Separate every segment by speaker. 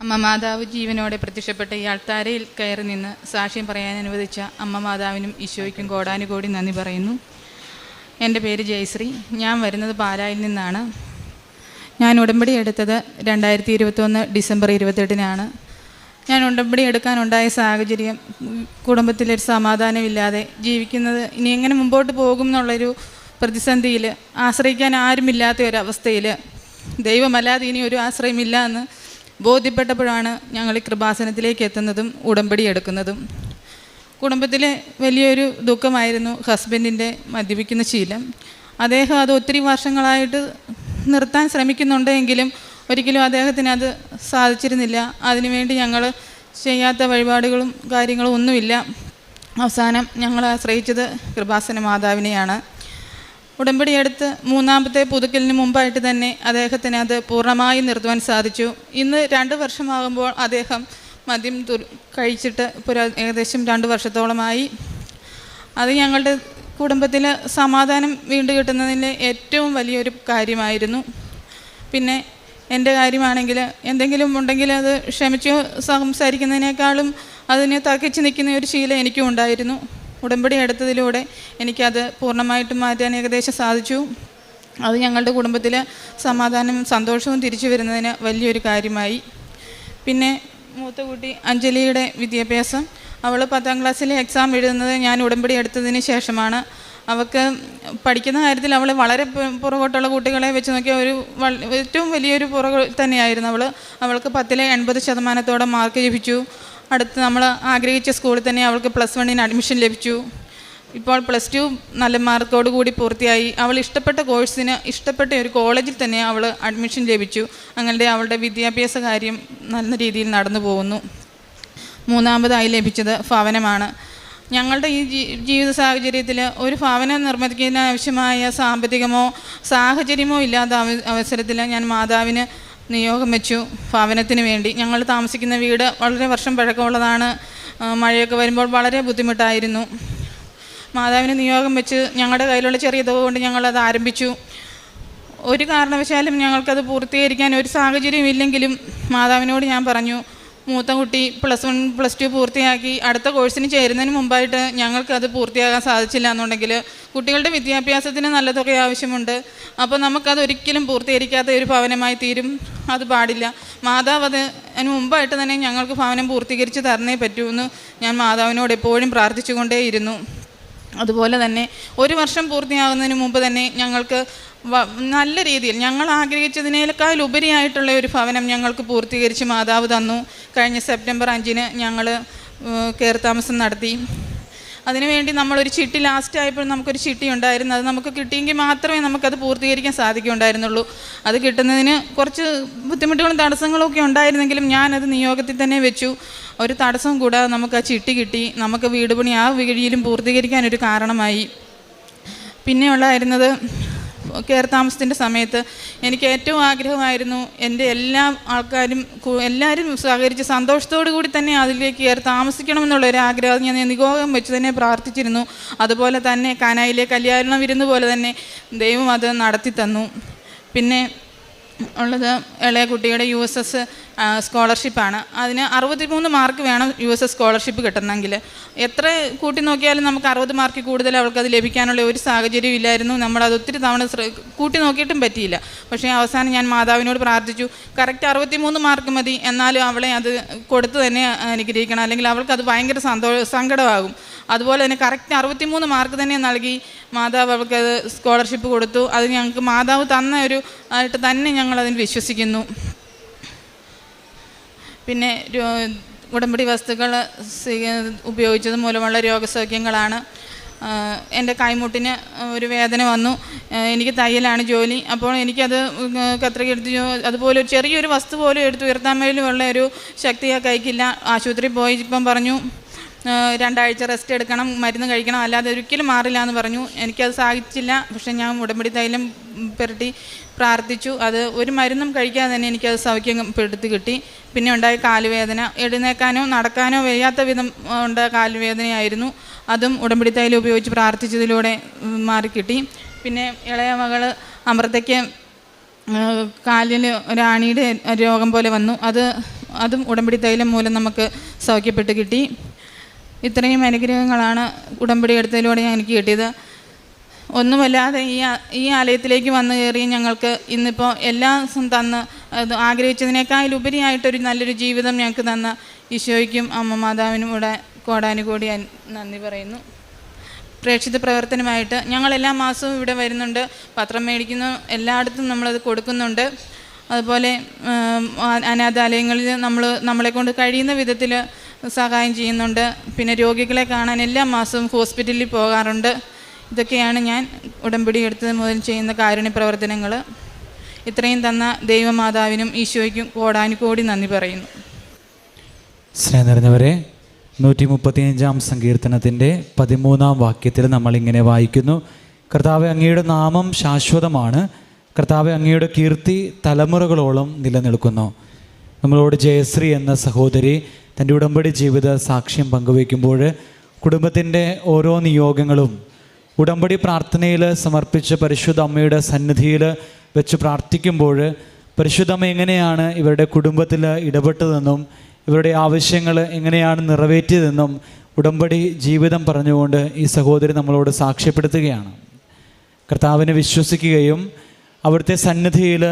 Speaker 1: അമ്മ മാതാവ് ജീവനോടെ പ്രത്യക്ഷപ്പെട്ട ഈ അൾത്താരയിൽ കയറി നിന്ന് സാക്ഷ്യം പറയാൻ അനുവദിച്ച അമ്മ മാതാവിനും ഈശോയ്ക്കും കോടാനുകോടി നന്ദി പറയുന്നു. എന്റെ പേര് ജയശ്രീ. ഞാൻ വരുന്നത് പാലായിൽ നിന്നാണ്. ഞാൻ ഉടമ്പടി എടുത്തത് രണ്ടായിരത്തി ഇരുപത്തൊന്ന് ഡിസംബർ ഇരുപത്തെട്ടിനാണ്. ഞാൻ ഉടമ്പടി എടുക്കാനുണ്ടായ സാഹചര്യം കുടുംബത്തിലൊരു സമാധാനമില്ലാതെ ജീവിക്കുന്നത് ഇനി എങ്ങനെ മുമ്പോട്ട് പോകും എന്നുള്ളൊരു പ്രതിസന്ധിയിൽ ആശ്രയിക്കാൻ ആരുമില്ലാത്ത ഒരവസ്ഥയിൽ ദൈവമല്ലാതെ ഇനി ഒരു ആശ്രയമില്ല എന്ന് ബോധ്യപ്പെട്ടപ്പോഴാണ് ഞങ്ങൾ കൃപാസനത്തിലേക്ക് എത്തുന്നതും ഉടമ്പടി എടുക്കുന്നതും. കുടുംബത്തിലെ വലിയൊരു ദുഃഖമായിരുന്നു ഹസ്ബൻഡിന്റെ മദ്യപിക്കുന്ന ശീലം. അദ്ദേഹം അത് ഒത്തിരി വർഷങ്ങളായിട്ട് നിർത്താൻ ശ്രമിക്കുന്നുണ്ടെങ്കിലും ഒരിക്കലും അദ്ദേഹത്തിന് അത് സാധിച്ചിരുന്നില്ല. അതിനുവേണ്ടി ഞങ്ങൾ ചെയ്യാത്ത വഴിപാടുകളും കാര്യങ്ങളും ഒന്നുമില്ല. അവസാനം ഞങ്ങൾ ആശ്രയിച്ചത് കൃപാസന മാതാവിനെയാണ്. ഉടമ്പടി എടുത്ത് മൂന്നാമത്തെ പുതുക്കലിന് മുമ്പായിട്ട് തന്നെ അദ്ദേഹത്തിന് അത് പൂർണമായും നിർത്തുവാൻ സാധിച്ചു. ഇന്ന് രണ്ട് വർഷമാകുമ്പോൾ അദ്ദേഹം മദ്യം കഴിച്ചിട്ട് ഇപ്പോൾ ഏകദേശം രണ്ട് വർഷത്തോളമായി. അത് ഞങ്ങളുടെ കുടുംബത്തിൽ സമാധാനം വീണ്ടും കിട്ടുന്നതിന്റെ ഏറ്റവും വലിയൊരു കാര്യമായിരുന്നു. പിന്നെ എന്റെ കാര്യമാണെങ്കിൽ എന്തെങ്കിലും ഉണ്ടെങ്കിൽ അത് ക്ഷമിച്ച് സംസാരിക്കുന്നതിനേക്കാളും അതിനെ തകച്ച് നിൽക്കുന്ന ഒരു ശീലം എനിക്കും ഉണ്ടായിരുന്നു. ഉടമ്പടി എടുത്തതിലൂടെ എനിക്കത് പൂർണമായിട്ടും മാറ്റാൻ ഏകദേശം സാധിച്ചു. അത് ഞങ്ങളുടെ കുടുംബത്തിൽ സമാധാനവും സന്തോഷവും തിരിച്ചു വരുന്നതിന് വലിയൊരു കാര്യമായി. പിന്നെ മൂത്ത കുട്ടി അഞ്ജലിയുടെ വിദ്യാഭ്യാസം. അവൾ പത്താം ക്ലാസ്സിലെ എക്സാം എഴുതുന്നത് ഞാൻ ഉടമ്പടി എടുത്തതിന് ശേഷമാണ്. അവൾക്ക് പഠിക്കുന്ന കാര്യത്തിൽ അവൾ വളരെ പുറകോട്ടുള്ള കുട്ടികളെ വെച്ച് നോക്കിയാൽ ഒരു ഏറ്റവും വലിയൊരു പുറകു തന്നെയായിരുന്നു അവൾ. അവൾക്ക് പത്തിലെ എൺപത് ശതമാനത്തോടെ മാർക്ക് ലഭിച്ചു. അടുത്ത് നമ്മൾ ആഗ്രഹിച്ച സ്കൂളിൽ തന്നെ അവൾക്ക് പ്ലസ് വണ്ണിന് അഡ്മിഷൻ ലഭിച്ചു. ഇപ്പോൾ പ്ലസ് ടു നല്ല മാർക്കോട് കൂടി പൂർത്തിയായി. അവൾ ഇഷ്ടപ്പെട്ട കോഴ്സിന് ഇഷ്ടപ്പെട്ട ഒരു കോളേജിൽ തന്നെ അവൾ അഡ്മിഷൻ ലഭിച്ചു. അങ്ങനെ അവളുടെ വിദ്യാഭ്യാസ കാര്യം നല്ല രീതിയിൽ നടന്നു പോകുന്നു. മൂന്നാമതായി ലഭിച്ചത് ഭവനമാണ്. ഞങ്ങളുടെ ഈ ജീവിത സാഹചര്യത്തിൽ ഒരു ഭവനം നിർമ്മിക്കുന്നതിന് ആവശ്യമായ സാമ്പത്തികമോ സാഹചര്യമോ ഇല്ലാത്ത അവ- അവസരത്തിൽ ഞാൻ മാതാവിന് നിയോഗം വെച്ചു. ഭവനത്തിന് വേണ്ടി. ഞങ്ങൾ താമസിക്കുന്ന വീട് വളരെ വർഷം പഴക്കമുള്ളതാണ്. മഴയൊക്കെ വരുമ്പോൾ വളരെ ബുദ്ധിമുട്ടായിരുന്നു. മാതാവിന് നിയോഗം വെച്ച് ഞങ്ങളുടെ കയ്യിലുള്ള ചെറിയ തുക കൊണ്ട് ഞങ്ങളത് ആരംഭിച്ചു. ഒരു കാരണവശാലും ഞങ്ങൾക്കത് പൂർത്തീകരിക്കാൻ ഒരു സാഹചര്യം ഇല്ലെങ്കിലും മാതാവിനോട് ഞാൻ പറഞ്ഞു മൂത്ത കുട്ടി പ്ലസ് വൺ പ്ലസ് ടു പൂർത്തിയാക്കി അടുത്ത കോഴ്സിന് ചേരുന്നതിന് മുമ്പായിട്ട് ഞങ്ങൾക്കത് പൂർത്തിയാകാൻ സാധിച്ചില്ല എന്നുണ്ടെങ്കിൽ കുട്ടികളുടെ വിദ്യാഭ്യാസത്തിന് നല്ല തുക ആവശ്യമുണ്ട്. അപ്പോൾ നമുക്കത് ഒരിക്കലും പൂർത്തീകരിക്കാത്ത ഒരു ഭവനമായി തീരും. അത് പാടില്ല. മാതാവ് അത് അതിന് മുമ്പായിട്ട് തന്നെ ഞങ്ങൾക്ക് ഭവനം പൂർത്തീകരിച്ച് തരണേ പറ്റൂ എന്ന് ഞാൻ മാതാവിനോട് എപ്പോഴും പ്രാർത്ഥിച്ചുകൊണ്ടേയിരുന്നു. അതുപോലെ തന്നെ ഒരു വർഷം പൂർത്തിയാകുന്നതിന് മുമ്പ് തന്നെ ഞങ്ങൾക്ക് നല്ല രീതിയിൽ. ഞങ്ങൾ ആഗ്രഹിച്ചതിനേക്കാൾ ഉപരിയായിട്ടുള്ള ഒരു ഭവനം ഞങ്ങൾക്ക് പൂർത്തീകരിച്ച് മാതാവ് തന്നു. കഴിഞ്ഞ സെപ്റ്റംബർ അഞ്ചിന് ഞങ്ങൾ കയറിത്താമസം താമസം നടത്തി. അതിനുവേണ്ടി നമ്മളൊരു ചിട്ടി ലാസ്റ്റ് ആയപ്പോൾ നമുക്കൊരു ചിട്ടി ഉണ്ടായിരുന്നു. അത് നമുക്ക് കിട്ടിയെങ്കിൽ മാത്രമേ നമുക്കത് പൂർത്തീകരിക്കാൻ സാധിക്കുകയുണ്ടായിരുന്നുള്ളൂ. അത് കിട്ടുന്നതിന് കുറച്ച് ബുദ്ധിമുട്ടുകളും തടസ്സങ്ങളും ഒക്കെ ഉണ്ടായിരുന്നെങ്കിലും ഞാനത് നിയോഗത്തിൽ തന്നെ വെച്ചു. ഒരു തടസ്സവും കൂടാതെ നമുക്ക് ആ ചിട്ടി കിട്ടി. നമുക്ക് വീട് പണി ആ വഴിയിലും പൂർത്തീകരിക്കാൻ ഒരു കാരണമായി. പിന്നെ കയറി താമസത്തിന്റെ സമയത്ത് എനിക്ക് ഏറ്റവും ആഗ്രഹമായിരുന്നു എന്റെ എല്ലാ ആൾക്കാരും എല്ലാവരും സഹകരിച്ച് സന്തോഷത്തോടു കൂടി തന്നെ അതിലേക്ക് കയറി താമസിക്കണമെന്നുള്ള ഒരു ആഗ്രഹം ഞാൻ നിഗോഹം വെച്ച് തന്നെ പ്രാർത്ഥിച്ചിരുന്നു. അതുപോലെ തന്നെ കാനായിലെ കല്യാണം വിരുന്ന് പോലെ തന്നെ ദൈവം അത് നടത്തി തന്നു പിന്നെ ഉള്ളത് ഇളയ കുട്ടിയുടെ യു എസ് എസ് സ്കോളർഷിപ്പാണ് അതിന് അറുപത്തിമൂന്ന് മാർക്ക് വേണം യു എസ് എസ് സ്കോളർഷിപ്പ് കിട്ടണമെങ്കിൽ. എത്ര കൂട്ടി നോക്കിയാലും നമുക്ക് അറുപത് മാർക്ക് കൂടുതൽ അവൾക്കത് ലഭിക്കാനുള്ള ഒരു സാഹചര്യം ഇല്ലായിരുന്നു. നമ്മളത് ഒത്തിരി തവണ കൂട്ടി നോക്കിയിട്ടും പറ്റിയില്ല. പക്ഷേ അവസാനം ഞാൻ മാതാവിനോട് പ്രാർത്ഥിച്ചു കറക്റ്റ് അറുപത്തിമൂന്ന് മാർക്ക് മതി. എന്നാലും അവളെ അത് കൊടുത്തു തന്നെ അനുഗ്രഹിക്കണം. അല്ലെങ്കിൽ അവൾക്കത് ഭയങ്കര സന്തോഷ സങ്കടമാകും. അതുപോലെ തന്നെ കറക്റ്റ് അറുപത്തിമൂന്ന് മാർക്ക് തന്നെ നൽകി മാതാവ് അവൾക്ക് അത് സ്കോളർഷിപ്പ് കൊടുത്തു. അത് ഞങ്ങൾക്ക് മാതാവ് തന്ന ഒരു ആയിട്ട് തന്നെ ഞങ്ങൾ അതിന് വിശ്വസിക്കുന്നു. പിന്നെ ഉടമ്പടി വസ്തുക്കൾ ഉപയോഗിച്ചത് മൂലമുള്ള രോഗസൗഖ്യങ്ങളാണ്. എന്റെ കൈമുട്ടിന് ഒരു വേദന വന്നു. എനിക്ക് തയ്യലാണ് ജോലി. അപ്പോൾ എനിക്കത് കത്രിക അതുപോലെ ചെറിയൊരു വസ്തു പോലും എടുത്ത് ഉയർത്താൻ മേലുമുള്ള ഒരു ശക്തി ആ കൈക്കില്ല. ആശുപത്രിയിൽ പോയി ഇപ്പം പറഞ്ഞു. രണ്ടാഴ്ച റെസ്റ്റ് എടുക്കണം മരുന്ന് കഴിക്കണം അല്ലാതെ ഒരിക്കലും മാറില്ല എന്ന് പറഞ്ഞു. എനിക്കത് സാധിച്ചില്ല. പക്ഷേ ഞാൻ ഉടമ്പടി തൈലം പെരട്ടി പ്രാർത്ഥിച്ചു. അത് ഒരു മരുന്നും കഴിക്കാതെ തന്നെ എനിക്കത് സൗഖ്യപ്പെടുത്തി കിട്ടി. പിന്നെ ഉണ്ടായ കാലുവേദന. എഴുന്നേക്കാനോ നടക്കാനോ വയ്യാത്ത വിധം ഉണ്ട കാലുവേദനയായിരുന്നു. അതും ഉടമ്പടി തൈലം ഉപയോഗിച്ച് പ്രാർത്ഥിച്ചതിലൂടെ മാറിക്കിട്ടി പിന്നെ ഇളയ മകൾ അമൃതയ്ക്ക് കാലിൽ ഒരാണിയുടെ രോഗം പോലെ വന്നു. അത് അതും ഉടമ്പടി തൈലം മൂലം നമുക്ക് സൗഖ്യപ്പെട്ട് കിട്ടി. ഇത്രയും അനുഗ്രഹങ്ങളാണ് ഉടമ്പടി എടുത്തതിലൂടെ എനിക്ക് കിട്ടിയത്. ഒന്നുമല്ലാതെ ഈ ഈ ആലയത്തിലേക്ക് വന്നു കയറി ഞങ്ങൾക്ക് ഇന്നിപ്പോൾ എല്ലാം തന്ന് അത് ആഗ്രഹിച്ചതിനേക്കാളുപരിയായിട്ടൊരു നല്ലൊരു ജീവിതം ഞങ്ങൾക്ക് തന്ന ഈശോയ്ക്കും അമ്മ മാതാവിനും ഇവിടെ കോടാനുകൂടി നന്ദി പറയുന്നു. പ്രേക്ഷിത പ്രവർത്തനമായിട്ട് ഞങ്ങൾ എല്ലാ മാസവും ഇവിടെ വരുന്നുണ്ട്. പത്രം മേടിക്കുന്നു എല്ലായിടത്തും നമ്മളത് കൊടുക്കുന്നുണ്ട്. അതുപോലെ അനാഥാലയങ്ങളിൽ നമ്മൾ നമ്മളെ കൊണ്ട് കഴിയുന്ന വിധത്തിൽ സഹായം ചെയ്യുന്നുണ്ട്. പിന്നെ രോഗികളെ കാണാൻ എല്ലാ മാസവും ഹോസ്പിറ്റലിൽ പോകാറുണ്ട്. ഇതൊക്കെയാണ് ഞാൻ ഉടമ്പടി എടുത്തത് മുതൽ ചെയ്യുന്ന കാരുണ്യ പ്രവർത്തനങ്ങൾ ഇത്രയും തന്ന ദൈവമാതാവിനും ഈശോയ്ക്കും കോടാനുകോടി നന്ദി പറയുന്നു.
Speaker 2: സ്നേഹം നിറഞ്ഞവരെ നൂറ്റി മുപ്പത്തിയഞ്ചാം സങ്കീർത്തനത്തിന്റെ പതിമൂന്നാം വാക്യത്തിൽ നമ്മളിങ്ങനെ വായിക്കുന്നു. കർത്താവ് അങ്ങയുടെ നാമം ശാശ്വതമാണ്. കർത്താവ് അങ്ങയുടെ കീർത്തി തലമുറകളോളം നിലനിൽക്കുന്നു. നമ്മളോട് ജയശ്രീ എന്ന സഹോദരി തന്റെ ഉടമ്പടി ജീവിത സാക്ഷ്യം പങ്കുവയ്ക്കുമ്പോൾ കുടുംബത്തിന്റെ ഓരോ നിയോഗങ്ങളും ഉടമ്പടി പ്രാർത്ഥനയിൽ സമർപ്പിച്ച് പരിശുദ്ധ അമ്മയുടെ സന്നിധിയിൽ വെച്ച് പ്രാർത്ഥിക്കുമ്പോൾ പരിശുദ്ധ അമ്മ എങ്ങനെയാണ് ഇവരുടെ കുടുംബത്തിൽ ഇടപെട്ടതെന്നും ഇവരുടെ ആവശ്യങ്ങൾ എങ്ങനെയാണ് നിറവേറ്റിയതെന്നും ഉടമ്പടി ജീവിതം പറഞ്ഞുകൊണ്ട് ഈ സഹോദരി നമ്മളോട് സാക്ഷ്യപ്പെടുത്തുകയാണ്. കർത്താവിനെ വിശ്വസിക്കുകയും അവിടുത്തെ സന്നിധിയിൽ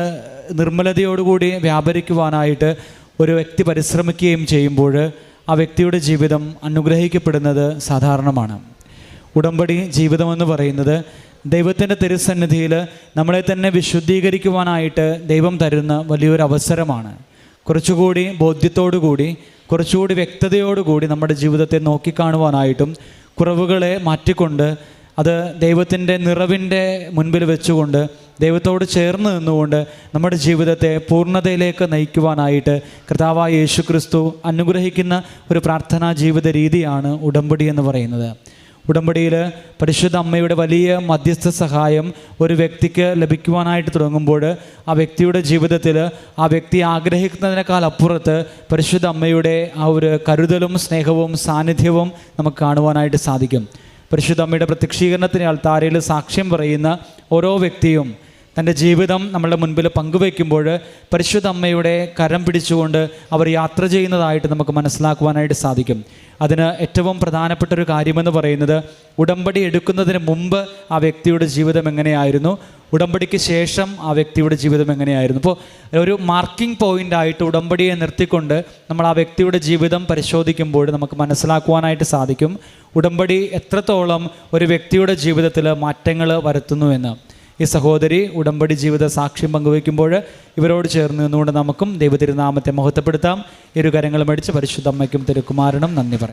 Speaker 2: നിർമ്മലതയോടുകൂടി വ്യാപരിക്കുവാനായിട്ട് ഒരു വ്യക്തി പരിശ്രമിക്കുകയും ചെയ്യുമ്പോൾ ആ വ്യക്തിയുടെ ജീവിതം അനുഗ്രഹിക്കപ്പെടുന്നത് സാധാരണമാണ്. ഉടമ്പടി ജീവിതമെന്ന് പറയുന്നത് ദൈവത്തിന്റെ തിരുസന്നിധിയിൽ നമ്മളെ തന്നെ വിശുദ്ധീകരിക്കുവാനായിട്ട് ദൈവം തരുന്ന വലിയൊരു അവസരമാണ്. കുറച്ചുകൂടി ബോധ്യത്തോടുകൂടി കുറച്ചുകൂടി വ്യക്തതയോടുകൂടി നമ്മുടെ ജീവിതത്തെ നോക്കിക്കാണുവാനായിട്ടും കുറവുകളെ മാറ്റിക്കൊണ്ട് അത് ദൈവത്തിന്റെ നിറവിന്റെ മുൻപിൽ വെച്ചുകൊണ്ട് ദൈവത്തോട് ചേർന്ന് നിന്നുകൊണ്ട് നമ്മുടെ ജീവിതത്തെ പൂർണതയിലേക്ക് നയിക്കുവാനായിട്ട് കർത്താവായ യേശു ക്രിസ്തു അനുഗ്രഹിക്കുന്ന ഒരു പ്രാർത്ഥനാ ജീവിത രീതിയാണ് ഉടമ്പടി എന്ന് പറയുന്നത്. ഉടമ്പടിയിൽ പരിശുദ്ധ അമ്മയുടെ വലിയ മധ്യസ്ഥ സഹായം ഒരു വ്യക്തിക്ക് ലഭിക്കുവാനായിട്ട് തുടങ്ങുമ്പോൾ ആ വ്യക്തിയുടെ ജീവിതത്തിൽ ആ വ്യക്തി ആഗ്രഹിക്കുന്നതിനേക്കാൾ അപ്പുറത്ത് പരിശുദ്ധ അമ്മയുടെ ആ ഒരു കരുതലും സ്നേഹവും സാന്നിധ്യവും നമുക്ക് കാണുവാനായിട്ട് സാധിക്കും. പരിശുദ്ധ അമ്മയുടെ പ്രത്യക്ഷീകരണത്തിന് താരയിൽ സാക്ഷ്യം പറയുന്ന ഓരോ വ്യക്തിയും തന്റെ ജീവിതം നമ്മളുടെ മുൻപിൽ പങ്കുവയ്ക്കുമ്പോൾ പരിശുദ്ധ അമ്മയുടെ കരം പിടിച്ചുകൊണ്ട് അവർ യാത്ര ചെയ്യുന്നതായിട്ട് നമുക്ക് മനസ്സിലാക്കുവാനായിട്ട് സാധിക്കും. അതിന് ഏറ്റവും പ്രധാനപ്പെട്ട ഒരു കാര്യമെന്ന് പറയുന്നത് ഉടമ്പടി എടുക്കുന്നതിന് മുമ്പ് ആ വ്യക്തിയുടെ ജീവിതം എങ്ങനെയായിരുന്നു? ഉടമ്പടിക്ക് ശേഷം ആ വ്യക്തിയുടെ ജീവിതം എങ്ങനെയായിരുന്നു? അപ്പോൾ ഒരു മാർക്കിംഗ് പോയിന്റ് ആയിട്ട് ഉടമ്പടിയെ നിർത്തിക്കൊണ്ട് നമ്മൾ ആ വ്യക്തിയുടെ ജീവിതം പരിശോധിക്കുമ്പോൾ നമുക്ക് മനസ്സിലാക്കുവാനായിട്ട് സാധിക്കും. ഉടമ്പടി എത്രത്തോളം ഒരു വ്യക്തിയുടെ ജീവിതത്തിൽ മാറ്റങ്ങൾ വരുത്തുന്നു എന്ന്. ഈ സഹോദരി ഉടമ്പടി ജീവിത സാക്ഷ്യം പങ്കുവയ്ക്കുമ്പോൾ ഇവരോട് ചേർന്ന് നിന്നുകൊണ്ട് നമുക്കും ദൈവതിരുനാമത്തെ മഹത്വപ്പെടുത്താം. ഇരു കരങ്ങളും അടിച്ച് പരിശുദ്ധമ്മയ്ക്കും തിരുക്കുമാരനും നന്ദി പറയാം